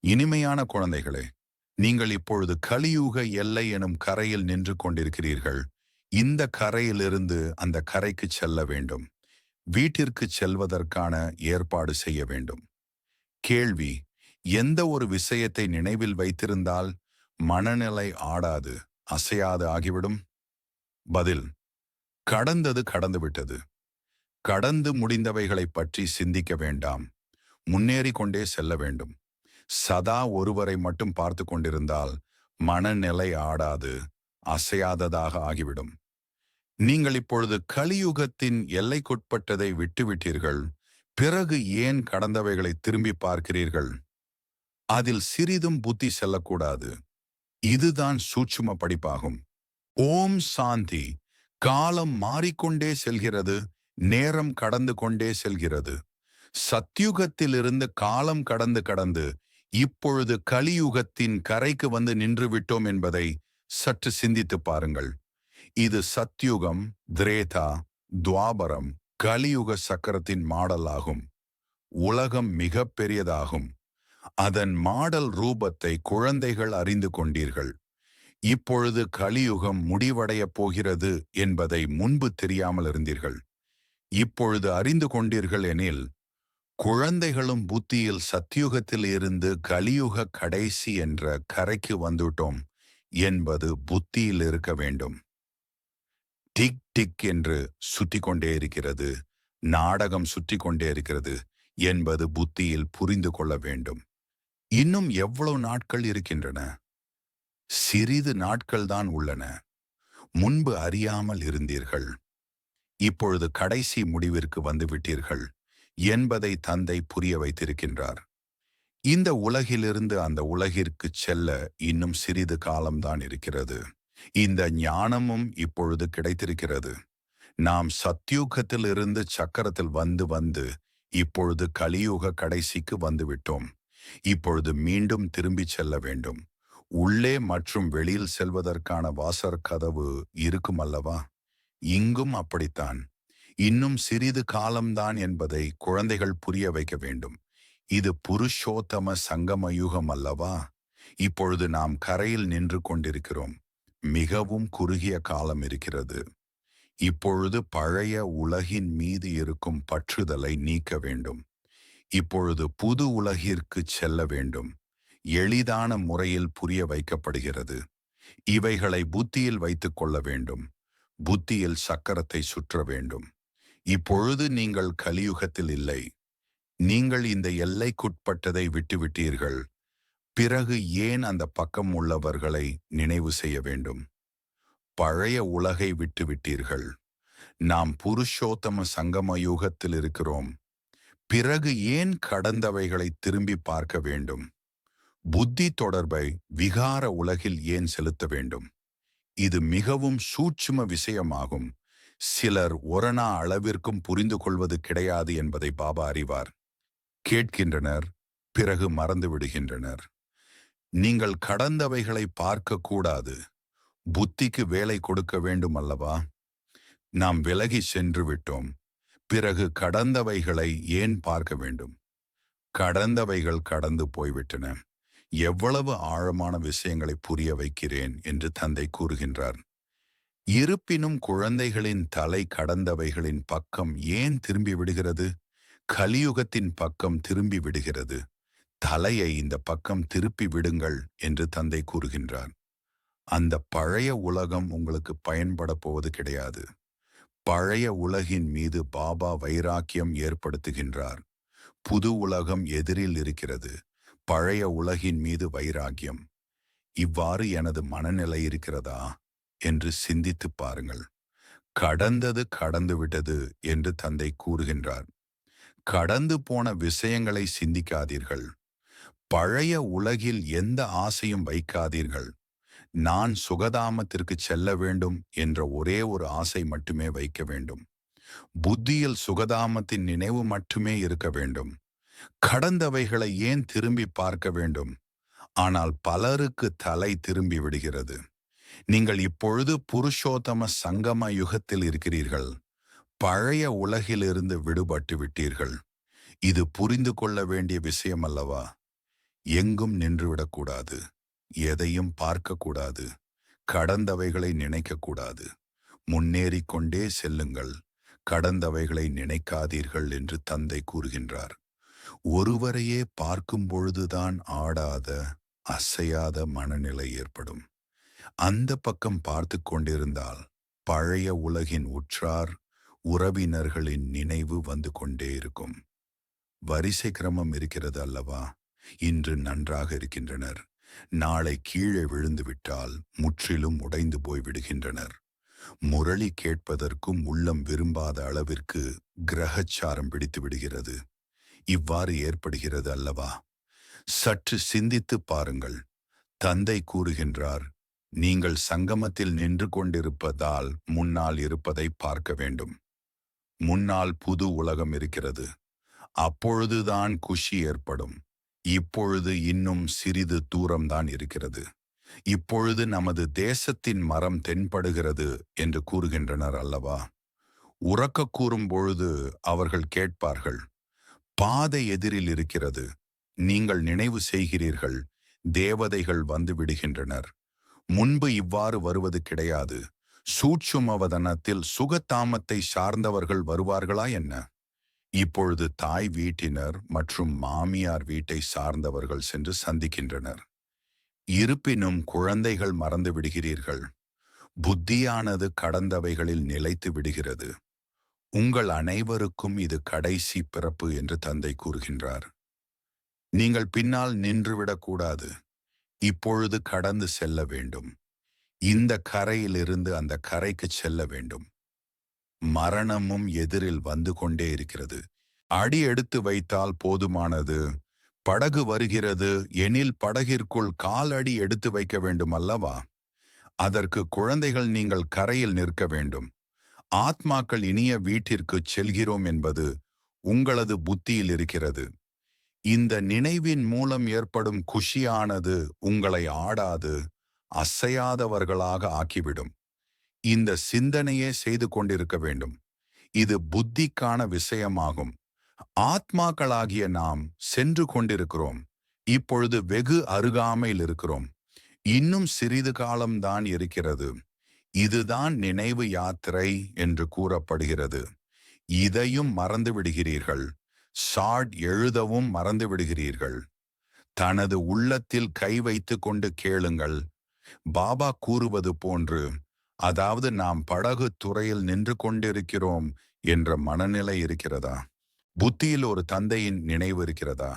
இனிமையான குழந்தைகளே நீங்கள் இப்பொழுது கலியுக எல்லை எனும் கரையில் நின்று கொண்டிருக்கிறீர்கள். இந்த கரையிலிருந்து அந்த கரைக்கு செல்ல வேண்டும். வீட்டிற்கு செல்வதற்கான ஏற்பாடு செய்ய வேண்டும். கேள்வி எந்த ஒரு விஷயத்தை நினைவில் வைத்திருந்தால் மனநிலை ஆடாது அசையாது ஆகிவிடும்? பதில் கடந்தது கடந்துவிட்டது. கடந்து முடிந்தவைகளைப் பற்றி சிந்திக்க வேண்டாம். முன்னேறி கொண்டே செல்ல வேண்டும். சதா ஒருவரை மட்டும் பார்த்து கொண்டிருந்தால் மனநிலை ஆடாது அசையாததாக ஆகிவிடும். நீங்கள் இப்பொழுது கலியுகத்தின் எல்லைக்குட்பட்டதை விட்டுவிட்டீர்கள் பிறகு ஏன் கடந்தவைகளை திரும்பி பார்க்கிறீர்கள்? அதில் சிறிதும் புத்தி செல்லக்கூடாது. இதுதான் சூட்சும படிப்பாகும். ஓம் சாந்தி! காலம் மாறிக்கொண்டே செல்கிறது நேரம் கடந்து கொண்டே செல்கிறது. சத்யுகத்திலிருந்து காலம் கடந்து கடந்து இப்பொழுது கலியுகத்தின் கரைக்கு வந்து நின்று விட்டோம் என்பதை சற்று சிந்தித்து பாருங்கள். இது சத்யுகம் திரேதா துவாபரம் கலியுக சக்கரத்தின் மாடல் ஆகும் உலகம் மிக பெரியதாகும். அதன் மாடல் ரூபத்தை குழந்தைகள் அறிந்து கொண்டீர்கள். இப்பொழுது கலியுகம் முடிவடையப் போகிறது என்பதை முன்பு தெரியாமல் இருந்தீர்கள். இப்பொழுது அறிந்து கொண்டீர்கள் எனில் குழந்தைகளும் புத்தியில் சத்தியுகத்தில் இருந்து கலியுக கடைசி என்ற கரைக்கு வந்துட்டோம் என்பது புத்தியில் இருக்க வேண்டும். டிக் டிக் என்று சுத்தி கொண்டே இருக்கிறது நாடகம் சுற்றி கொண்டே இருக்கிறது என்பது புத்தியில் புரிந்து கொள்ள வேண்டும். இன்னும் எவ்வளவு நாட்கள் இருக்கின்றன? சிறிது நாட்கள் தான் உள்ளன. முன்பு அறியாமல் இருந்தீர்கள். இப்பொழுது கடைசி முடிவிற்கு வந்துவிட்டீர்கள் என்பதை தந்தை புரிய வைத்திருக்கின்றார். இந்த உலகிலிருந்து அந்த உலகிற்கு செல்ல இன்னும் சிறிது காலம்தான் இருக்கிறது. இந்த ஞானமும் இப்பொழுது கிடைத்திருக்கிறது. நாம் சத்யூகத்திலிருந்து சக்கரத்தில் வந்து வந்து இப்பொழுது கலியுக கடைசிக்கு வந்துவிட்டோம். இப்பொழுது மீண்டும் திரும்பி செல்ல வேண்டும். உள்ளே மற்றும் வெளியில் செல்வதற்கான வாசற் கதவு இருக்கும் அல்லவா? இங்கும் அப்படித்தான். இன்னும் சிறிது காலம்தான் என்பதை குழந்தைகள் புரிய வைக்க வேண்டும். இது புருஷோத்தம சங்கம யுகம் அல்லவா? இப்பொழுது நாம் கரையில் நின்று கொண்டிருக்கிறோம். மிகவும் குறுகிய காலம் இருக்கிறது. இப்பொழுது பழைய உலகின் மீது இருக்கும் பற்றுதலை நீக்க வேண்டும். இப்பொழுது புது உலகிற்கு செல்ல வேண்டும். எளிதான முறையில் புரிய வைக்கப்படுகிறது. இவைகளை புத்தியில் வைத்துக் கொள்ள வேண்டும். புத்தியில் சக்கரத்தை சுற்ற வேண்டும். இப்பொழுது நீங்கள் கலியுகத்தில் இல்லை. நீங்கள் இந்த எல்லைக்குட்பட்டதை விட்டுவிட்டீர்கள். பிறகு ஏன் அந்த பக்கம் உள்ளவர்களை நினைவு செய்ய வேண்டும்? பழைய உலகை விட்டுவிட்டீர்கள். நாம் புருஷோத்தம சங்கம யுகத்தில் இருக்கிறோம். பிறகு ஏன் கடந்தவைகளை திரும்பி பார்க்க வேண்டும்? புத்தி தொடர்பை விகார உலகில் ஏன் செலுத்த வேண்டும்? இது மிகவும் சூட்சும விஷயமாகும். சிலர் ஒரணா அளவிற்கும் புரிந்து கொள்வது கிடையாது என்பதை பாபா அறிவார். கேட்கின்றனர் பிறகு மறந்து விடுகின்றனர். நீங்கள் கடந்தவைகளை பார்க்க கூடாது புத்திக்கு வேலை கொடுக்க வேண்டும் அல்லவா? நாம் விலகி சென்று விட்டோம். பிறகு கடந்தவைகளை ஏன் பார்க்க வேண்டும்? கடந்தவைகள் கடந்து போய்விட்டன. எவ்வளவு ஆழமான விஷயங்களை புரிய வைக்கிறேன் என்று தந்தை கூறுகின்றார். இருப்பினும் குழந்தைகளின் தலை கடந்தவைகளின் பக்கம் ஏன் திரும்பி விடுகிறது? கலியுகத்தின் பக்கம் திரும்பி விடுகிறது. தலையை இந்த பக்கம் திருப்பி விடுங்கள் என்று தந்தை கூறுகின்றார். அந்த பழைய உலகம் உங்களுக்கு பயன்பட போவது கிடையாது. பழைய உலகின் மீது பாபா வைராக்கியம் ஏற்படுத்துகின்றார். புது உலகம் எதிரில் இருக்கிறது. பழைய உலகின் மீது வைராக்கியம். இவ்வாறு எனது மனநிலை இருக்கிறதா? என்று சிந்தித்து பாருங்கள். கடந்தது கடந்து விட்டது என்று தந்தை கூறுகின்றார். கடந்து போன விஷயங்களை சிந்திக்காதீர்கள். பழைய உலகில் எந்த ஆசையும் வைக்காதீர்கள். நான் சுகதாமத்திற்கு செல்ல வேண்டும் என்ற ஒரே ஒரு ஆசை மட்டுமே வைக்க வேண்டும். புத்தியில் சுகதாமத்தின் நினைவு மட்டுமே இருக்க வேண்டும். கடந்தவைகளை ஏன் திரும்பி பார்க்க வேண்டும்? ஆனால் பலருக்கு தலை திரும்பி விடுகிறது. நீங்கள் இப்பொழுது புருஷோத்தம சங்கம யுகத்தில் இருக்கிறீர்கள். பழைய உலகிலிருந்து விடுபட்டு விட்டீர்கள். இது புரிந்து கொள்ள வேண்டிய விஷயம் அல்லவா எங்கும் நின்றுவிடக்கூடாது எதையும் பார்க்கக்கூடாது கடந்தவைகளை நினைக்கக்கூடாது முன்னேறிக்கொண்டே செல்லுங்கள். கடந்தவைகளை நினைக்காதீர்கள் என்று தந்தை கூறுகின்றார். ஒருவரையே பார்க்கும் பொழுதுதான் ஆடாத அசையாத மனநிலை ஏற்படும். அந்த பக்கம் பார்த்து கொண்டிருந்தால் பழைய உலகின் உற்றார் உறவினர்களின் நினைவு வந்து கொண்டே இருக்கும். வரிசை கிரமம் இருக்கிறது அல்லவா? இன்று நன்றாக இருக்கின்றனர். நாளை கீழே விழுந்துவிட்டால் முற்றிலும் உடைந்து போய் விடுகின்றனர். முரளி கேட்பதற்கும் உள்ளம் விரும்பாத அளவிற்கு கிரகச்சாரம் பிடித்து விடுகிறது. இவ்வாறு ஏற்படுகிறது அல்லவா? சற்று சிந்தித்துப் பாருங்கள். தந்தை கூறுகின்றார் நீங்கள் சங்கமத்தில் நின்று கொண்டிருப்பதால் முன்னால் இருப்பதை பார்க்க வேண்டும். முன்னால் புது உலகம் இருக்கிறது. அப்பொழுதுதான் குஷி ஏற்படும். இப்பொழுது இன்னும் சிறிது தூரம்தான் இருக்கிறது. இப்பொழுது நமது தேசத்தின் மரம் தென்படுகிறது என்று கூறுகின்றனர் அல்லவா? உறக்க கூறும் பொழுது அவர்கள் கேட்பார்கள் பாதை எதிரில் இருக்கிறது. நீங்கள் நினைவு செய்கிறீர்கள். தேவதைகள் வந்து விடுகின்றனர். முன்பு இவ்வாறு வருவது கிடையாது. சூட்சுமவதனத்தில் சுகத்தாமத்தை சார்ந்தவர்கள் வருவார்களா என்ன? இப்பொழுது தாய் வீட்டினர் மற்றும் மாமியார் வீட்டை சார்ந்தவர்கள் சென்று சந்திக்கின்றனர். இருப்பினும் குழந்தைகள் மறந்து விடுகிறீர்கள். புத்தியானது கடந்தவைகளில் நிலைத்து விடுகிறது. உங்கள் அனைவருக்கும் இது கடைசி பிறப்பு என்று தந்தை கூறுகின்றார். நீங்கள் பின்னால் நின்றுவிடக்கூடாது இப்பொழுது கடந்து செல்ல வேண்டும். இந்த கரையிலிருந்து அந்த கரைக்கு செல்ல வேண்டும். மரணமும் எதிரில் வந்து கொண்டே இருக்கிறது. அடி எடுத்து வைத்தால் போதுமானது. படகு வருகிறது. எனில் படகிற்குள் கால் அடி எடுத்து வைக்க வேண்டும் அல்லவா? அதற்கு குழந்தைகள் நீங்கள் கரையில் நிற்க வேண்டும். ஆத்மாக்கள் இனிய வீட்டிற்கு செல்கிறோம் என்பது உங்களது புத்தியில் இருக்கிறது. இந்த நினைவின் மூலம் ஏற்படும் குஷியானது உங்களை ஆடாது அசையாதவர்களாக ஆக்கிவிடும். இந்த சிந்தனையே செய்து கொண்டிருக்க வேண்டும். இது புத்திக்கான விஷயமாகும். ஆத்மாக்களாகிய நாம் சென்று கொண்டிருக்கிறோம். இப்பொழுது வெகு அருகாமையில் இருக்கிறோம். இன்னும் சிறிது காலம்தான் இருக்கிறது. இதுதான் நினைவு யாத்திரை என்று கூறப்படுகிறது. இதையும் மறந்து விடுகிறீர்கள். சாட் எழுதவும் மறந்து விடுகிறீர்கள். தனது உள்ளத்தில் கை வைத்து கொண்டு கேளுங்கள். பாபா கூறுவது போன்று அதாவது நாம் படகு துறையில் நின்று கொண்டிருக்கிறோம் என்ற மனநிலை இருக்கிறதா? புத்தியில் ஒரு தந்தையின் நினைவு இருக்கிறதா?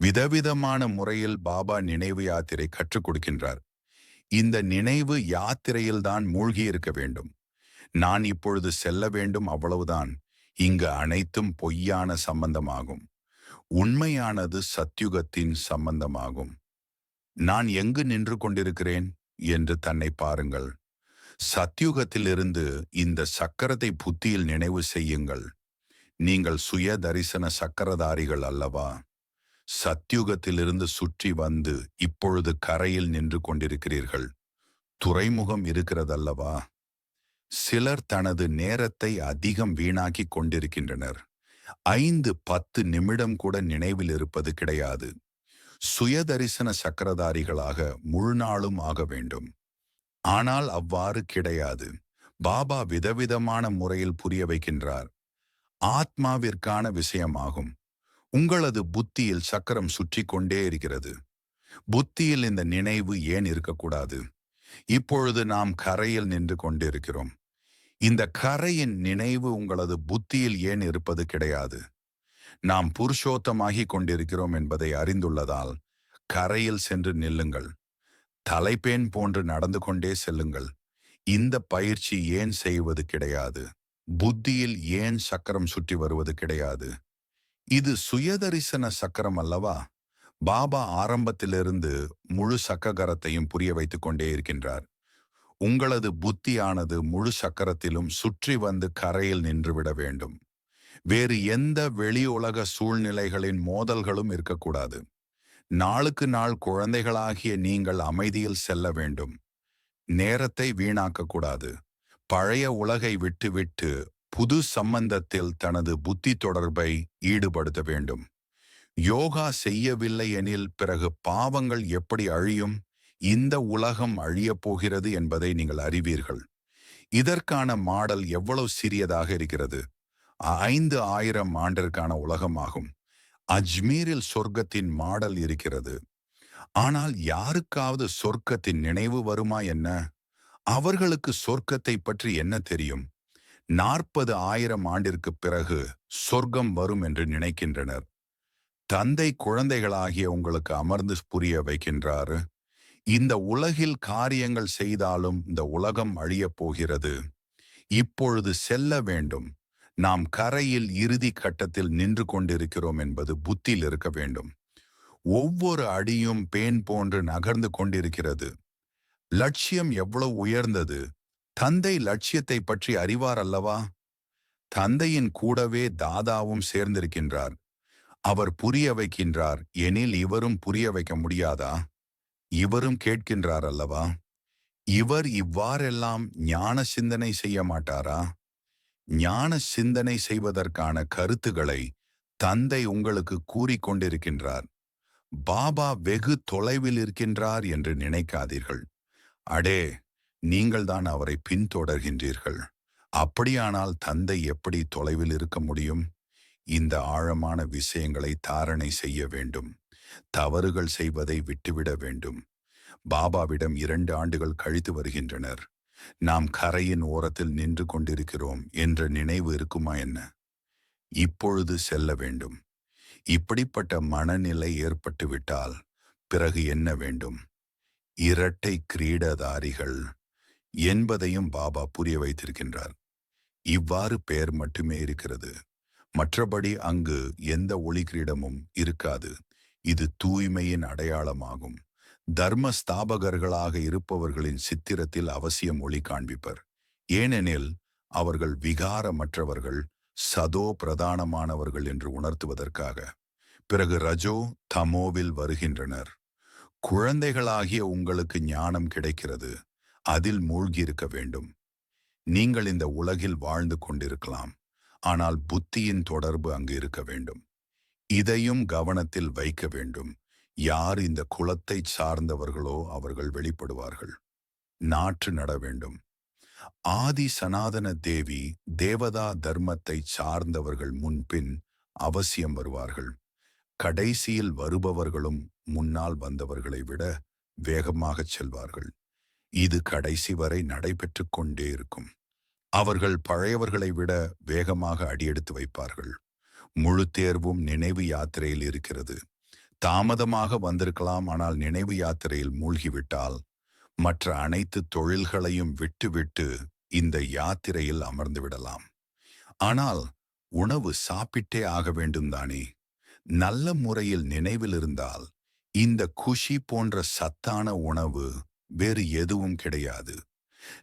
விதவிதமான முறையில் பாபா நினைவு யாத்திரை கற்றுக் கொடுக்கின்றார். இந்த நினைவு யாத்திரையில்தான் மூழ்கி இருக்க வேண்டும். நான் இப்பொழுது செல்ல வேண்டும் அவ்வளவுதான். இங்கு அனைத்தும் பொய்யான சம்பந்தமாகும். உண்மையானது சத்யுகத்தின் சம்பந்தமாகும். நான் எங்கு நின்று கொண்டிருக்கிறேன்? என்று தன்னை பாருங்கள். சத்யுகத்திலிருந்து இந்த சக்கரத்தை புத்தியில் நினைவு செய்யுங்கள். நீங்கள் சுய தரிசன சக்கரதாரிகள் அல்லவா? சத்யுகத்திலிருந்து சுற்றி வந்து இப்பொழுது கரையில் நின்று கொண்டிருக்கிறீர்கள். துறைமுகம் இருக்கிறதல்லவா? சிலர் தனது நேரத்தை அதிகம் வீணாக்கி கொண்டிருக்கின்றனர். ஐந்து பத்து நிமிடம் கூட நினைவில் இருப்பது கிடையாது. சுயதரிசன சக்கரதாரிகளாக முழு நாளும் ஆக வேண்டும். ஆனால் அவ்வாறு கிடையாது. பாபா விதவிதமான முறையில் புரிய வைக்கின்றார். ஆத்மாவிற்கான விஷயமாகும். உங்களது புத்தியில் சக்கரம் சுற்றி கொண்டே இருக்கிறது. புத்தியில் இந்த நினைவு ஏன் இருக்கக்கூடாது? இப்பொழுது நாம் கரையில் நின்று கொண்டிருக்கிறோம். இந்த கரையின் நினைவு உங்களது புத்தியில் ஏன் இருப்பது கிடையாது? நாம் புருஷோத்தமாகி கொண்டிருக்கிறோம் என்பதை அறிந்துள்ளதால் கரையில் சென்று நில்லுங்கள். தலைப்பேன் போன்று நடந்து கொண்டே செல்லுங்கள். இந்த பயிற்சி ஏன் செய்வது கிடையாது? புத்தியில் ஏன் சக்கரம் சுற்றி வருவது கிடையாது? இது சுயதரிசன சக்கரம் அல்லவா? பாபா ஆரம்பத்திலிருந்து முழு சக்ககரத்தையும் புரிய வைத்துக் கொண்டே இருக்கின்றார். உங்களது புத்தியானது முழு சக்கரத்திலும் சுற்றி வந்து கரையில் நின்றுவிட வேண்டும். வேறு எந்த வெளி உலக சூழ்நிலைகளின் மோதல்களும் இருக்கக்கூடாது. நாளுக்கு நாள் குழந்தைகளாகிய நீங்கள் அமைதியில் செல்ல வேண்டும். நேரத்தை வீணாக்கக்கூடாது பழைய உலகை விட்டுவிட்டு புது சம்பந்தத்தில் தனது புத்தி தொடர்பை ஈடுபடுத்த வேண்டும். யோகா செய்யவில்லை எனில் பிறகு பாவங்கள் எப்படி அழியும்? இந்த உலகம் அழியப் போகிறது என்பதை நீங்கள் அறிவீர்கள். இதற்கான மாடல் எவ்வளவு சிறியதாக இருக்கிறது? ஐந்து ஆயிரம் ஆண்டிற்கான உலகமாகும். அஜ்மீரில் சொர்க்கத்தின் மாடல் இருக்கிறது. ஆனால் யாருக்காவது சொர்க்கத்தின் நினைவு வருமா என்ன? அவர்களுக்கு சொர்க்கத்தை பற்றி என்ன தெரியும்? நாற்பது ஆயிரம் ஆண்டிற்கு பிறகு சொர்க்கம் வரும் என்று நினைக்கின்றனர். தந்தை குழந்தைகளாகிய உங்களுக்கு அமர்ந்து புரிய வைக்கின்றாரு. இந்த உலகில் காரியங்கள் செய்தாலும் இந்த உலகம் அழியப் போகிறது. இப்பொழுது செல்ல வேண்டும். நாம் கரையில் இறுதி கட்டத்தில் நின்று கொண்டிருக்கிறோம் என்பது புத்தியில் இருக்க வேண்டும். ஒவ்வொரு அடியும் பேன் போன்று நகர்ந்து கொண்டிருக்கிறது. லட்சியம் எவ்வளவு உயர்ந்தது. தந்தை லட்சியத்தை பற்றி அறிவார் அல்லவா? தந்தையின் கூடவே தாதாவும் சேர்ந்திருக்கின்றார். அவர் புரிய வைக்கின்றார். எனில் இவரும் புரிய வைக்க முடியாதா? இவரும் கேட்கின்றார் அல்லவா? இவர் இவ்வாறெல்லாம் ஞான சிந்தனை செய்ய மாட்டாரா? ஞான சிந்தனை செய்வதற்கான கருத்துக்களை தந்தை உங்களுக்கு கூறிக்கொண்டிருக்கின்றார் பாபா வெகு தொலைவில் இருக்கின்றார் என்று நினைக்காதீர்கள். அடே நீங்கள்தான் அவரை பின்தொடர்கின்றீர்கள். அப்படியானால் தந்தை எப்படி தொலைவில் இருக்க முடியும்? இந்த ஆழமான விஷயங்களை தாரணை செய்ய வேண்டும். தவறுகள் செய்வதை விட்டுவிட வேண்டும். பாபாவிடம் இரண்டு ஆண்டுகள் கழித்து வருகின்றனர். நாம் கரையின் ஓரத்தில் நின்று கொண்டிருக்கிறோம் என்ற நினைவு இருக்குமா என்ன? இப்பொழுது செல்ல வேண்டும். இப்படிப்பட்ட மனநிலை ஏற்பட்டுவிட்டால் பிறகு என்ன வேண்டும்? இரட்டை கிரீடதாரிகள் என்பதையும் பாபா புரிய வைத்திருக்கின்றார். இவ்வாறு பெயர் மட்டுமே இருக்கிறது. மற்றபடி அங்கு எந்த ஒளி கிரீடமும் இருக்காது. இது தூய்மையின் அடையாளமாகும். தர்ம ஸ்தாபகர்களாக இருப்பவர்களின் சித்திரத்தில் அவசியம் ஒளி காண்பிப்பர். ஏனெனில் அவர்கள் விகாரமற்றவர்கள் சதோ பிரதானமானவர்கள் என்று உணர்த்துவதற்காக. பிறகு ரஜோ தமோவில் வருகின்றனர். குழந்தைகளாகிய உங்களுக்கு ஞானம் கிடைக்கிறது. அதில் மூழ்கியிருக்க வேண்டும். நீங்கள் இந்த உலகில் வாழ்ந்து கொண்டிருக்கலாம். ஆனால் புத்தியின் தொடர்பு அங்கு இருக்க வேண்டும். இதையும் கவனத்தில் வைக்க வேண்டும். யார் இந்த குலத்தை சார்ந்தவர்களோ அவர்கள் வெளிப்படுவார்கள். நாற்று நட வேண்டும். ஆதி சனாதன தேவி தேவதா தர்மத்தை சார்ந்தவர்கள் முன்பின் அவசியம் வருவார்கள். கடைசியில் வருபவர்களும் முன்னால் வந்தவர்களை விட வேகமாகச் செல்வார்கள். இது கடைசி வரை நடைபெற்று கொண்டே இருக்கும். அவர்கள் பழையவர்களை விட வேகமாக அடியெடுத்து வைப்பார்கள். முழு தேர்வும் நினைவு யாத்திரையில் இருக்கிறது. தாமதமாக வந்திருக்கலாம் ஆனால் நினைவு யாத்திரையில் மூழ்கிவிட்டால். மற்ற அனைத்து தொழில்களையும் விட்டுவிட்டு இந்த யாத்திரையில் அமர்ந்து விடலாம். ஆனால் உணவு சாப்பிட்டே ஆக வேண்டும் தானே? நல்ல முறையில் நினைவில் இருந்தால் இந்த குஷி போன்ற சத்தான உணவு வேறு எதுவும் கிடையாது.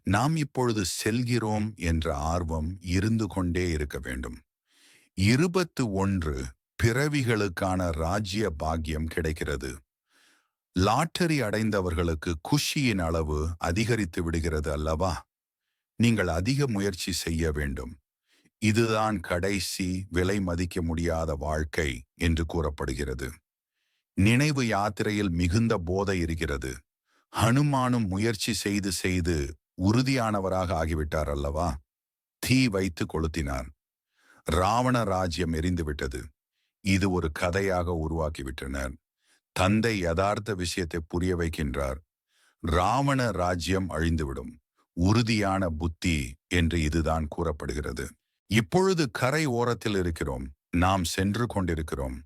நாம் இப்பொழுது செல்கிறோம் என்ற ஆர்வம் இருந்து கொண்டே இருக்க வேண்டும். இருபத்து ஒன்று பிறவிகளுக்கான ராஜ்ய பாக்கியம் கிடைக்கிறது. லாட்டரி அடைந்தவர்களுக்கு குஷியின் அளவு அதிகரித்து விடுகிறது அல்லவா? நீங்கள் அதிக முயற்சி செய்ய வேண்டும். இதுதான் கடைசி விலை மதிக்க முடியாத வாழ்க்கை என்று கூறப்படுகிறது. நினைவு யாத்திரையில் மிகுந்த போதை இருக்கிறது. ஹனுமானும் முயற்சி செய்து செய்து உறுதியானவராக ஆகிவிட்டார் அல்லவா? தீ வைத்து கொளுத்தினார் ராவண ராஜ்யம் எரிந்துவிட்டது இது ஒரு கதையாக உருவாக்கிவிட்டனர். தந்தை யதார்த்த விஷயத்தை புரிய வைக்கின்றார். ராவண ராஜ்யம் அழிந்துவிடும். உறுதியான புத்தி என்று இதுதான் கூறப்படுகிறது. இப்பொழுது கரை ஓரத்தில் இருக்கிறோம். நாம் சென்று கொண்டிருக்கிறோம்.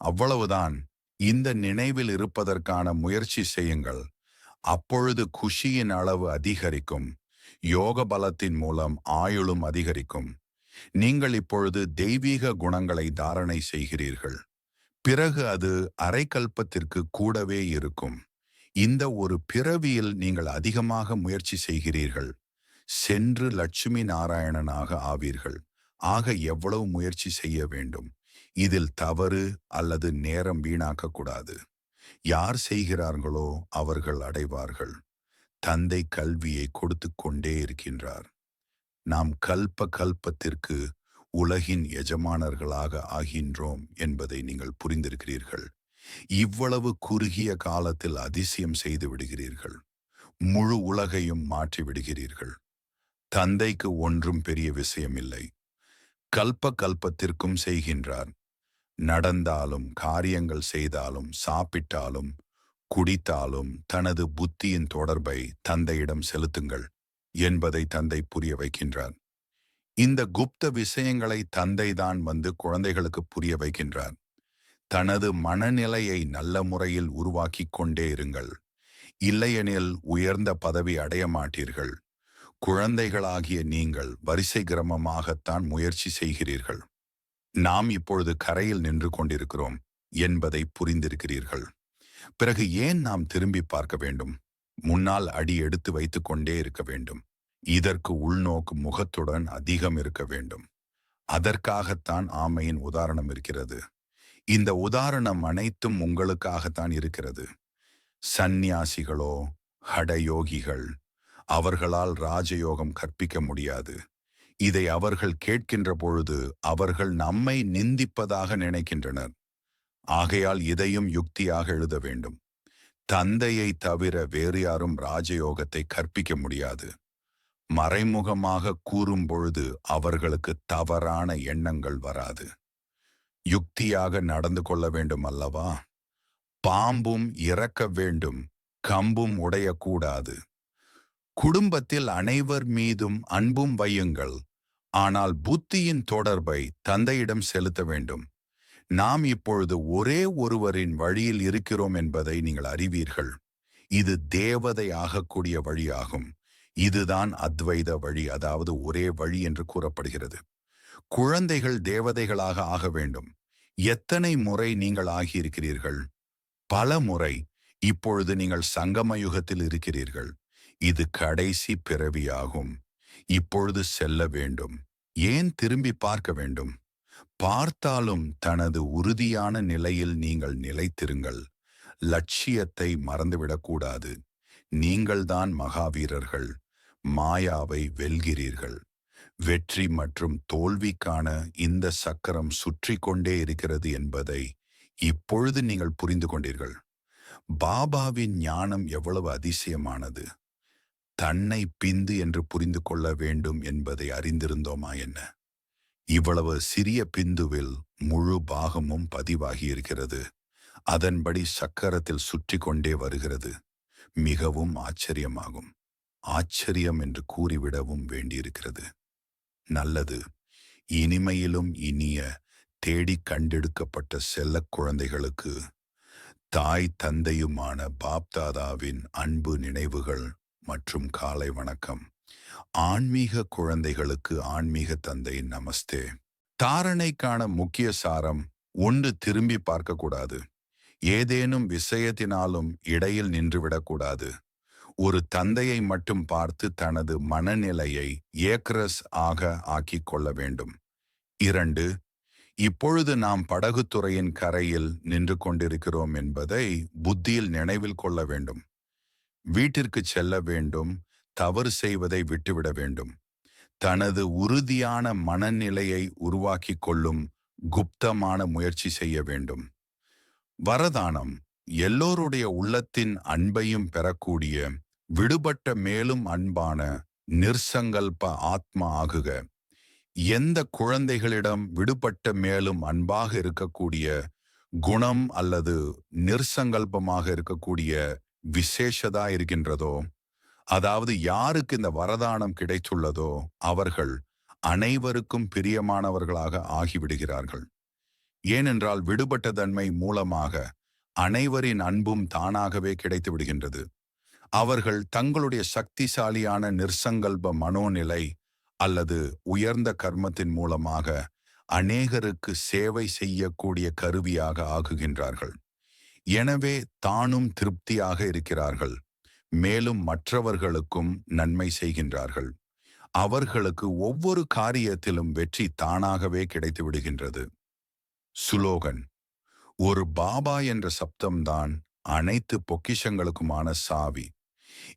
அவ்வளவுதான். இந்த நினைவில் இருப்பதற்கான முயற்சி செய்யுங்கள். அப்பொழுது குஷியின் அளவு அதிகரிக்கும். யோக பலத்தின் மூலம் ஆயுளும் அதிகரிக்கும். நீங்கள் இப்பொழுது தெய்வீக குணங்களை தாரணை செய்கிறீர்கள். பிறகு அது அரைக்கல்பத்திற்கு கூடவே இருக்கும். இந்த ஒரு பிறவியில் நீங்கள் அதிகமாக முயற்சி செய்கிறீர்கள். சென்று லட்சுமி நாராயணனாக ஆவீர்கள். ஆக எவ்வளவு முயற்சி செய்ய வேண்டும்? இதில் தவறு அல்லது நேரம் வீணாக்கக்கூடாது யார் செய்கிறார்களோ அவர்கள் அடைவார்கள். தந்தை கல்வியை கொடுத்து கொண்டே இருக்கின்றார். நாம் கல்ப கல்பத்திற்கு உலகின் எஜமானர்களாக ஆகின்றோம் என்பதை நீங்கள் புரிந்திருக்கிறீர்கள். இவ்வளவு குறுகிய காலத்தில் அதிசயம் செய்து விடுகிறீர்கள். முழு உலகையும் மாற்றி விடுகிறீர்கள். தந்தைக்கு ஒன்றும் பெரிய விஷயமில்லை. கல்ப கல்பத்திற்கும் செய்கின்றார். நடந்தாலும் காரியங்கள் செய்தாலும் சாப்பிட்டாலும் குடித்தாலும் தனது புத்தியின் தொடர்பை தந்தையிடம் செலுத்துங்கள் என்பதை தந்தை புரிய வைக்கின்றார். இந்த குப்த விஷயங்களை தந்தைதான் வந்து குழந்தைகளுக்கு புரிய வைக்கின்றார். தனது மனநிலையை நல்ல முறையில் உருவாக்கிக் கொண்டே இருங்கள். இல்லையெனில் உயர்ந்த பதவி அடைய மாட்டீர்கள். குழந்தைகளாகிய நீங்கள் வரிசை கிரமமாகத்தான் முயற்சி செய்கிறீர்கள். நாம் இப்பொழுது கரையில் நின்று கொண்டிருக்கிறோம் என்பதை புரிந்திருக்கிறீர்கள். பிறகு ஏன் நாம் திரும்பி பார்க்க வேண்டும்? முன்னால் அடி எடுத்து வைத்துக் கொண்டே இருக்க வேண்டும். இதற்கு உள்நோக்கு முகத்துடன் அதிகம் இருக்க வேண்டும். அதற்காகத்தான் ஆமையின் உதாரணம் இருக்கிறது. இந்த உதாரணம் அனைத்தும் உங்களுக்காகத்தான் இருக்கிறது. சந்நியாசிகளோ ஹடயோகிகள் அவர்களால் ராஜயோகம் கற்பிக்க முடியாது. இதை அவர்கள் கேட்கின்ற பொழுது அவர்கள் நம்மை நிந்திப்பதாக நினைக்கின்றனர். ஆகையால் இதையும் யுக்தியாக எழுத வேண்டும். தந்தையை தவிர வேறு யாரும் ராஜயோகத்தை கற்பிக்க முடியாது. மறைமுகமாக கூறும் பொழுது அவர்களுக்கு தவறான எண்ணங்கள் வராது. யுக்தியாக நடந்து கொள்ள வேண்டும் அல்லவா? பாம்பும் இறக்க வேண்டும் கம்பும் உடையக்கூடாது. குடும்பத்தில் அனைவர் மீதும் அன்பும் வையுங்கள். ஆனால் புத்தியின் தொடர்பை தந்தையிடம் செலுத்த வேண்டும். நாம் இப்பொழுது ஒரே ஒருவரின் வழியில் இருக்கிறோம் என்பதை நீங்கள் அறிவீர்கள். இது தேவதை ஆகக்கூடிய வழியாகும். இதுதான் அத்வைத வழி அதாவது ஒரே வழி என்று கூறப்படுகிறது. குழந்தைகள் தேவதைகளாக ஆக வேண்டும். எத்தனை முறை நீங்கள் ஆகியிருக்கிறீர்கள்? பல முறை. இப்பொழுது நீங்கள் சங்கமயுகத்தில் இருக்கிறீர்கள். இது கடைசி பிறவியாகும். இப்பொழுது செல்ல வேண்டும். ஏன் திரும்பி பார்க்க வேண்டும்? பார்த்தாலும் தனது உறுதியான நிலையில் நீங்கள் நிலைத்திருங்கள். லட்சியத்தை மறந்துவிடக்கூடாது நீங்கள்தான் மகாவீரர்கள். மாயாவை வெல்கிறீர்கள். வெற்றி மற்றும் தோல்விக்கான இந்த சக்கரம் சுற்றி கொண்டே இருக்கிறது என்பதை இப்பொழுது நீங்கள் புரிந்து கொண்டீர்கள். பாபாவின் ஞானம் எவ்வளவு அதிசயமானது. தன்னை பிந்து என்று புரிந்து கொள்ள வேண்டும் என்பதை அறிந்திருந்தோமா என்ன? இவ்வளவு சிறிய பிந்துவில் முழு பாகமும் பதிவாகி இருக்கிறது. அதன்படி சக்கரத்தில் சுற்றி கொண்டே வருகிறது. மிகவும் ஆச்சரியமாகும். ஆச்சரியம் என்று கூறிவிடவும் வேண்டியிருக்கிறது. நல்லது. இனிமையிலும் இனிய தேடி கண்டெடுக்கப்பட்ட செல்ல குழந்தைகளுக்கு தாய் தந்தையுமான பாப்தாதாவின் அன்பு நினைவுகள் மற்றும் காலை வணக்கம். ஆன்மீக குழந்தைகளுக்கு ஆன்மீக தந்தை நமஸ்தே. தாரணைக்கான முக்கிய சாரம் ஒன்று திரும்பி பார்க்கக்கூடாது. ஏதேனும் விஷயத்தினாலும் இடையில் நின்றுவிடக்கூடாது. ஒரு தந்தையை மட்டும் பார்த்து தனது மனநிலையை ஏக்ரஸ் ஆக ஆக்கிக் கொள்ள வேண்டும். இரண்டு இப்பொழுது நாம் படகுத்துறையின் கரையில் நின்று கொண்டிருக்கிறோம் என்பதை புத்தியில் நினைவில் கொள்ள வேண்டும். வீட்டிற்கு செல்ல வேண்டும் தவறு செய்வதை விட்டுவிட வேண்டும். தனது உறுதியான மனநிலையை உருவாக்கி கொள்ளும் குப்தமான முயற்சி செய்ய வேண்டும். வரதானம் எல்லோருடைய உள்ளத்தின் அன்பையும் பெறக்கூடிய விடுபட்ட மேலும் அன்பான நிர்சங்கல்ப ஆத்மா ஆகுக. எந்த குழந்தைகளிடம் விடுபட்ட மேலும் அன்பாக இருக்கக்கூடிய குணம் அல்லது நிர்சங்கல்பமாக இருக்கக்கூடிய விசேஷதா இருக்கின்றதோ அதாவது யாருக்கு இந்த வரதானம் கிடைத்துள்ளதோ அவர்கள் அனைவருக்கும் பிரியமானவர்களாக ஆகிவிடுகிறார்கள். ஏனென்றால் விடுபட்ட தன்மை மூலமாக அனைவரின் அன்பும் தானாகவே கிடைத்து விடுகின்றது அவர்கள் தங்களுடைய சக்திசாலியான நிர்சங்கல்ப மனோநிலை அல்லது உயர்ந்த கர்மத்தின் மூலமாக அநேகருக்கு சேவை செய்யக்கூடிய கருவியாக ஆகுகின்றார்கள். எனவே தானும் திருப்தியாக இருக்கிறார்கள். மேலும் மற்றவர்களுக்கும் நன்மை செய்கின்றார்கள். அவர்களுக்கு ஒவ்வொரு காரியத்திலும் வெற்றி தானாகவே கிடைத்து விடுகின்றது. சுலோகன். ஒரு பாபா என்ற சப்தம்தான் அனைத்து பொக்கிஷங்களுக்குமான சாவி.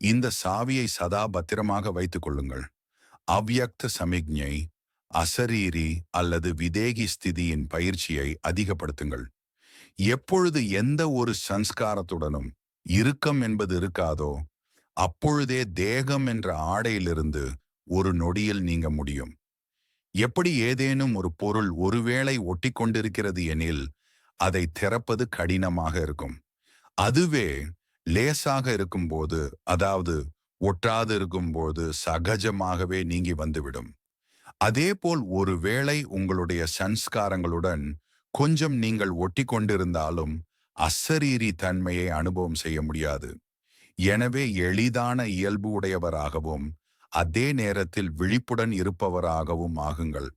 இந்த சாவியை சதா பத்திரமாக வைத்துக் கொள்ளுங்கள். அவ்யக்த சமிக்ஞை அசரீரி அல்லது விதேகி ஸ்திதியின் பயிற்சியை அதிகப்படுத்துங்கள். எப்பொழுது எந்த ஒரு சன்ஸ்காரத்துடனும் இறுக்கம் என்பது இருக்காதோ அப்பொழுதே தேகம் என்ற ஆடையிலிருந்து ஒரு நொடியில் நீங்க முடியும். எப்படி ஏதேனும் ஒரு பொருள் ஒருவேளை ஒட்டிக்கொண்டிருக்கிறது எனில் அதை திறப்பது கடினமாக இருக்கும். அதுவே லேசாக இருக்கும்போது அதாவது ஒட்டாது இருக்கும்போது சகஜமாகவே நீங்கி வந்துவிடும். அதேபோல் ஒருவேளை உங்களுடைய சன்ஸ்காரங்களுடன் கொஞ்சம் நீங்கள் ஒட்டி கொண்டிருந்தாலும் அசரீரி தன்மையை அனுபவம் செய்ய முடியாது. எனவே எளிதான இயல்பு உடையவராகவும் அதே நேரத்தில் விழிப்புடன் இருப்பவராகவும் ஆகுங்கள்.